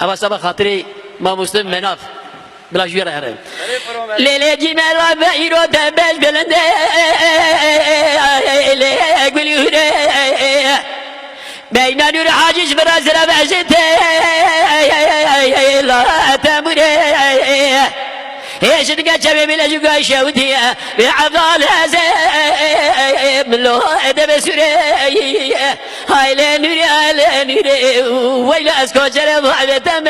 Ama sabah hatırı mamustum menaf. Bila şu yere Lele cime rabbe iro tembel belende Lele gülühüne Beyna nür haciz biraz revzete يشد قشبي من أشقى شودية بعضال لو لهد بسرية هاي لنري هاي لنري ويلا أسكو جرب هاي بدم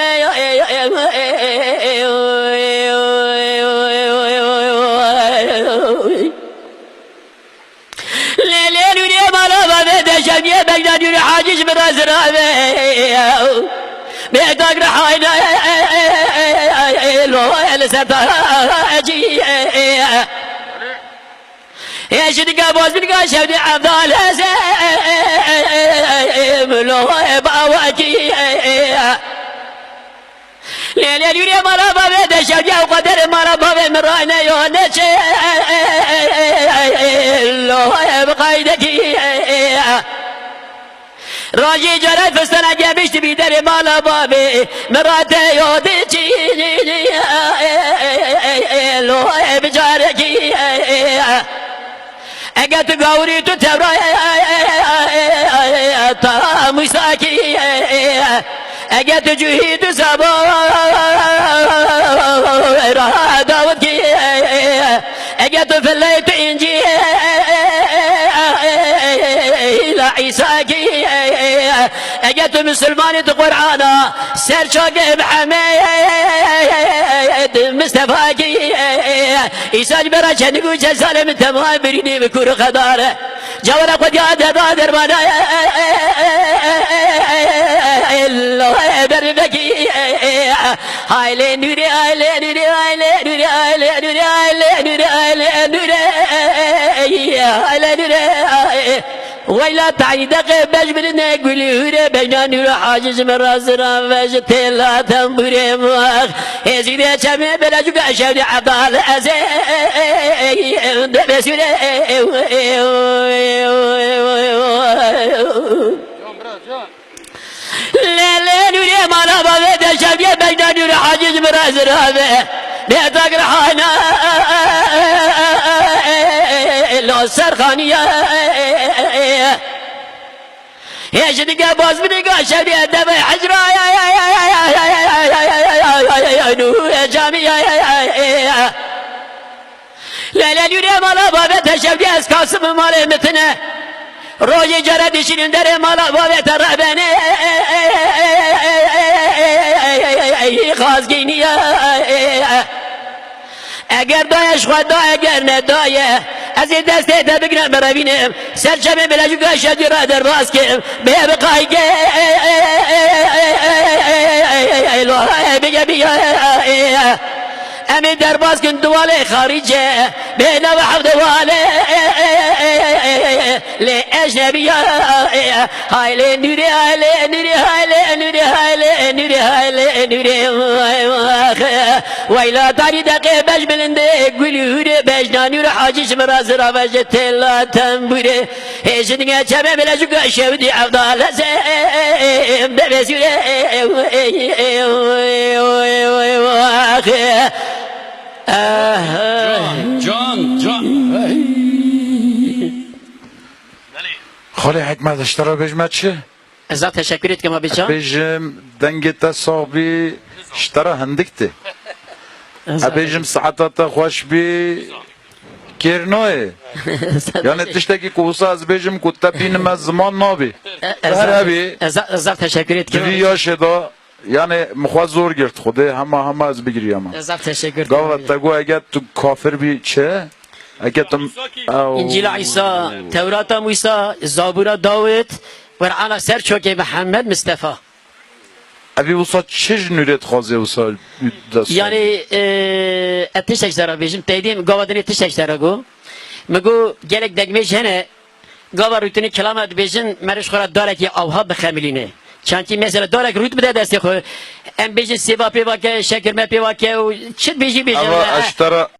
يا مرابا يا يبقى لنوري حاجش بيتاك رحاينا لو السداجية يشد قبوز من قشب عبدال سيم لو بواجية ليلة يري مرابا بيد شجع وقدر مرابا بيد مرانا يونس لو بقايدتي راجي جرى فستنا جابشت بيدري مالا بابي مراتي يودي لوه بجارگی اگه تو گوری تو تبرای تا مساکی اگه تو جوهی تو سبا را داود کی اگه تو فلی تو انجی لا عیسی اجت مسلمانة قرآن سرشوق محمد مصطفى كي عيسى جبرا شنقو جسال من تمام بريني بكور خدارة جوانا قد ياد دادر مانا الله بربكي هاي لي نوري هاي لي نوري هاي لي نوري هاي لي نوري هاي لي نوري هاي لي غيلا تعيدك بجبرنا قليورة بجان يرحاجز مرازنا وجتلا تنبري مخ ازيدي شمي بلاجو قشن عضال ازيد بسيرة لا لا نوري ما نبغى بيت شمي بجان يرحاجز مرازنا بيتك رحانا Serhaniye Yeşini gebaz bini gaşeri edeme hicra ya ya ya ya ya ya ya ya ya ya ya ya ya ya ya nuhu ya cami ya ya ya ya ya Leylen yüreğim ala babe teşevdi ez kasımı mal emetine Roji cara dişinin derim ala babe tara beni Gazgini ya Eğer dayeş kadar eğer ne dayeş ez ê destê te bigre birevînim serçemê bilejûka şedî re derbas kim bê biqay bige bige أمي درباس كنت والي خارجة. بين وحد والي لأجنبية هاي لي نوري هاي لي نوري هاي لي نوري هاي لي نوري هاي لي نوري. ويلا تاني دقي مجملنده گلوره بجنانیور حاجی شمراز را وجت لا تنبوره هشدین چمه بلجو گشودی عبدال زم به وزیره جان جان خاله حکمت اشترا بجمت چه؟ ازا تشکر اتکم آبی جان بجم دنگتا صاحبی اشترا هندکتی هبیجم صحتت خوش بی کرنوی یعنی تشتکی کوسا از بیجم کتا بینم از زمان نابی هر بی ازر تشکر ایت کرنوی یاشه yani muhaz e, e, e, zor girt xude hama hama az bigiri ama. Ezaf teşekkür. Gavat da go eget tu kafir bir çe. Eget tu İncil İsa, Tevrat Musa, Zabura Davud, Kur'an ser çoke Muhammed Mustafa. Abi olsa çeşn üret xaze olsa Yani e, etiş ekstara bejim teydiyim gavadını etiş ekstara gu. Megu gelek degmeş hene gava rütini kelamet bejim meriş kora dareki avha bixemiline. Çünkü mesela darek rütbe de destek. Em bejim seva pevake, şekerme pevake, çit beji bejim. Ama aştara